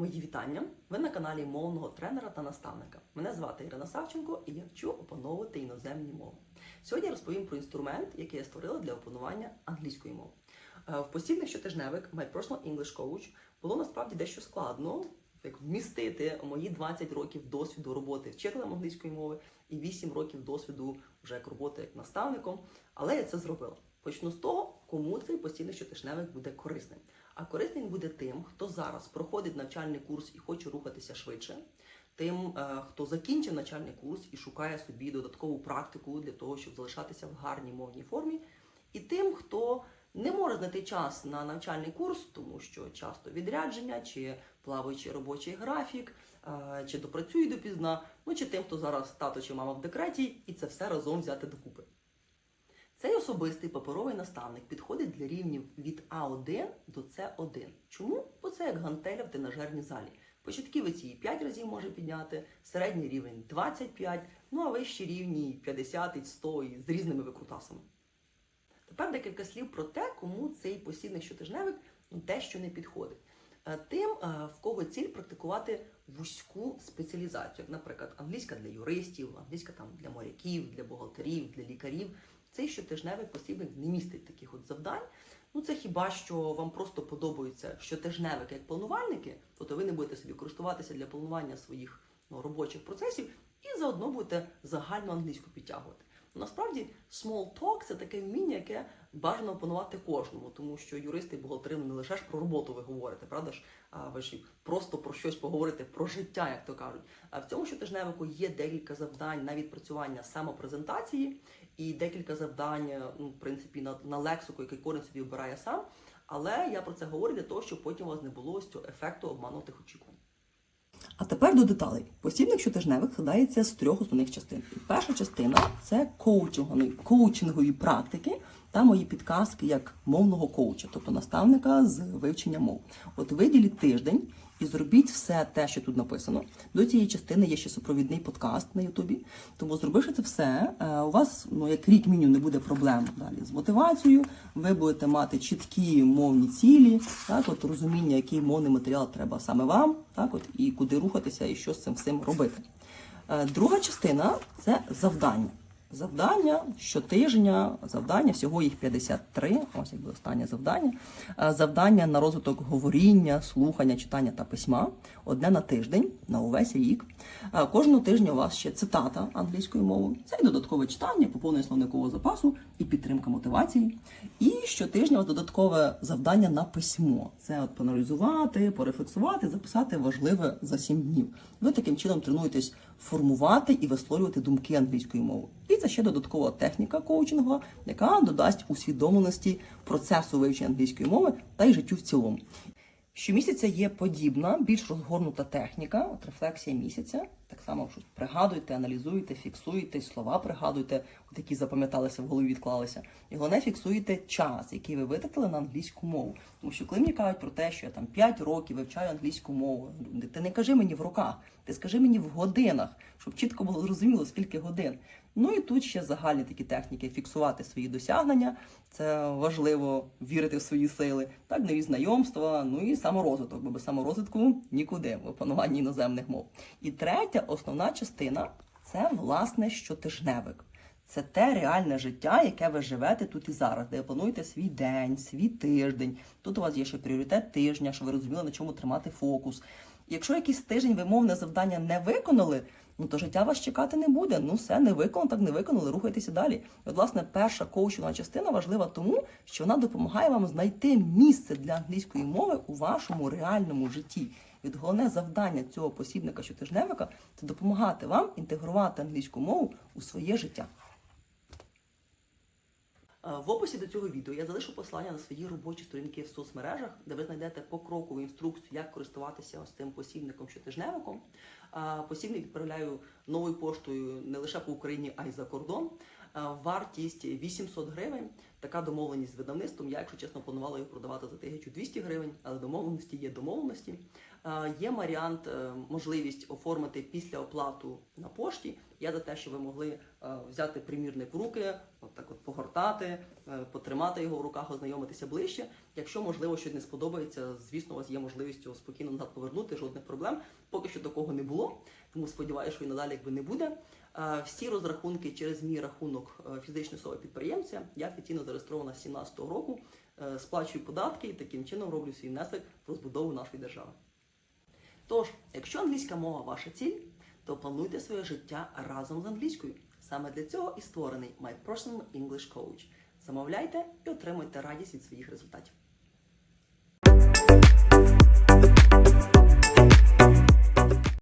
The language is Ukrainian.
Мої вітання! Ви на каналі мовного тренера та наставника. Мене звати Ірина Савченко і я вчу опановувати іноземні мови. Сьогодні я розповім про інструмент, який я створила для опанування англійської мови. Е, В постійних щотижневик My Personal English Coach було насправді дещо складно як вмістити мої 20 років досвіду роботи вчителем англійської мови і 8 років досвіду вже як роботи як наставником, але я це зробила. Почну з того, кому цей постійний щотижневик буде корисним. А корисний він буде тим, хто зараз проходить навчальний курс і хоче рухатися швидше, тим, е, хто закінчив навчальний курс і шукає собі додаткову практику для того, щоб залишатися в гарній мовній формі, і тим, хто не може знайти час на навчальний курс, тому що часто відрядження, чи плаваючий робочий графік, е, чи допрацює допізна, ну чи тим, хто зараз тато чи мама в декреті, і це все разом взяти докупи. Цей особистий паперовий наставник підходить для рівнів від А1 до С1. Чому? Бо це як гантеля в тренажерній залі. Початківець її 5 разів може підняти, середній рівень 25, ну а вищі рівні 50, 100 і з різними викрутасами. Тепер декілька слів про те, кому цей посібний щотижневик дещо не підходить. Е, Тим, е, в кого ціль практикувати вузьку спеціалізацію, як, наприклад, англійська для юристів, англійська там для моряків, для бухгалтерів, для лікарів. Цей щотижневий посібник не містить таких от завдань. Ну це хіба що вам просто подобаються щотижневики як планувальники, тобто ви не будете собі користуватися для планування своїх ну, робочих процесів і заодно будете загальну англійську підтягувати. Насправді, small talk – це таке вміння, яке бажано опанувати кожному, тому що юристи і бухгалтери не лише ж про роботу ви говорите, правда ж? А ви ж просто про щось поговорите, про життя, як то кажуть. А в цьому щотижневику є декілька завдань на відпрацювання самопрезентації і декілька завдань, ну, в принципі, на, на лексику, який кожен собі обирає сам. Але я про це говорю для того, щоб потім у вас не було ось цього ефекту обманутих очікувань. А тепер до деталей. Посібник щотижневих складається з трьох основних частин. І Перша частина це коучингові, коучингові практики та мої підказки як мовного коуча, тобто наставника з вивчення мов. От виділіть тиждень і зробіть все те, що тут написано. До цієї частини є ще супровідний подкаст на Ютубі. Тому зробивши це все, е, у вас ну як рік мінімум не буде проблем далі з мотивацією. Ви будете мати чіткі мовні цілі, так от розуміння, який мовний матеріал треба саме вам, так от і куди рухатися, і що з цим всім робити. Е, Друга частина це завдання. Завдання щотижня, завдання, всього їх 53, ось якби останнє завдання. Е, Завдання на розвиток говоріння, слухання, читання та письма. Одне на тиждень, на увесь рік. Е, Кожного тижня у вас ще цитата англійською мовою. Це і додаткове читання, поповнення словникового запасу і підтримка мотивації. І щотижня у вас додаткове завдання на письмо. Це от поаналізувати, порефлексувати, записати важливе за 7 днів. Ви таким чином тренуєтесь формувати і висловлювати думки англійською мовою. І це ще додаткова техніка коучингова, яка додасть усвідомленості процесу вивчення англійської мови та й життю в цілому. Щомісяця є подібна, більш розгорнута техніка, от рефлексія місяця. Само щось пригадуйте, аналізуйте, фіксуйте, слова пригадуйте, от які запам'яталися в голові, відклалися. І головне фіксуєте час, який ви витратили на англійську мову. Тому що коли мені кажуть про те, що я там 5 років вивчаю англійську мову, ти не кажи мені в руках, ти скажи мені в годинах, щоб чітко було зрозуміло, скільки годин. Ну і тут ще загальні такі техніки фіксувати свої досягнення. Це важливо вірити в свої сили, так нові знайомства, ну і саморозвиток, бо без саморозвитку нікуди в опануванні іноземних мов. І третя основна частина це власне щотижневик. Це те реальне життя, яке ви живете тут і зараз, де ви плануєте свій день, свій тиждень. Тут у вас є ще пріоритет тижня, щоб ви розуміли, на чому тримати фокус. Якщо якийсь тиждень ви мовне завдання не виконали, ну то життя вас чекати не буде. Ну все, не виконано, так не виконали, рухайтеся далі. І от, власне, перша коучова частина важлива тому, що вона допомагає вам знайти місце для англійської мови у вашому реальному житті. От головне завдання цього посібника щотижневика це допомагати вам інтегрувати англійську мову у своє життя. Е, В описі до цього відео я залишу посилання на свої робочі сторінки в соцмережах, де ви знайдете покрокову інструкцію, як користуватися ось цим посібником щотижневиком. Е, Посібник відправляю новою поштою не лише по Україні, а й за кордон. Е, Вартість 800 гривень. Така домовленість з видавництвом. Я, якщо чесно, планувала його продавати за 1200 гривень, але домовленості є домовленості. Е, Є варіант, е, можливість оформити після оплату на пошті. Я за те, що ви могли взяти примірник в руки, от так от погортати, потримати його в руках, ознайомитися ближче. Якщо можливо щось не сподобається, звісно, у вас є можливість його спокійно назад повернути, жодних проблем. Поки що такого не було, тому сподіваюся, що і надалі якби не буде. Е, Всі розрахунки через мій рахунок е, фізичної особи підприємця я офіційно зареєстрована з 17 року, е, сплачую податки і таким чином роблю свій внесок в розбудову нашої держави. Тож, якщо англійська мова ваша ціль, то плануйте своє життя разом з англійською. Саме для цього і створений My Personal English Coach. Замовляйте і отримуйте радість від своїх результатів.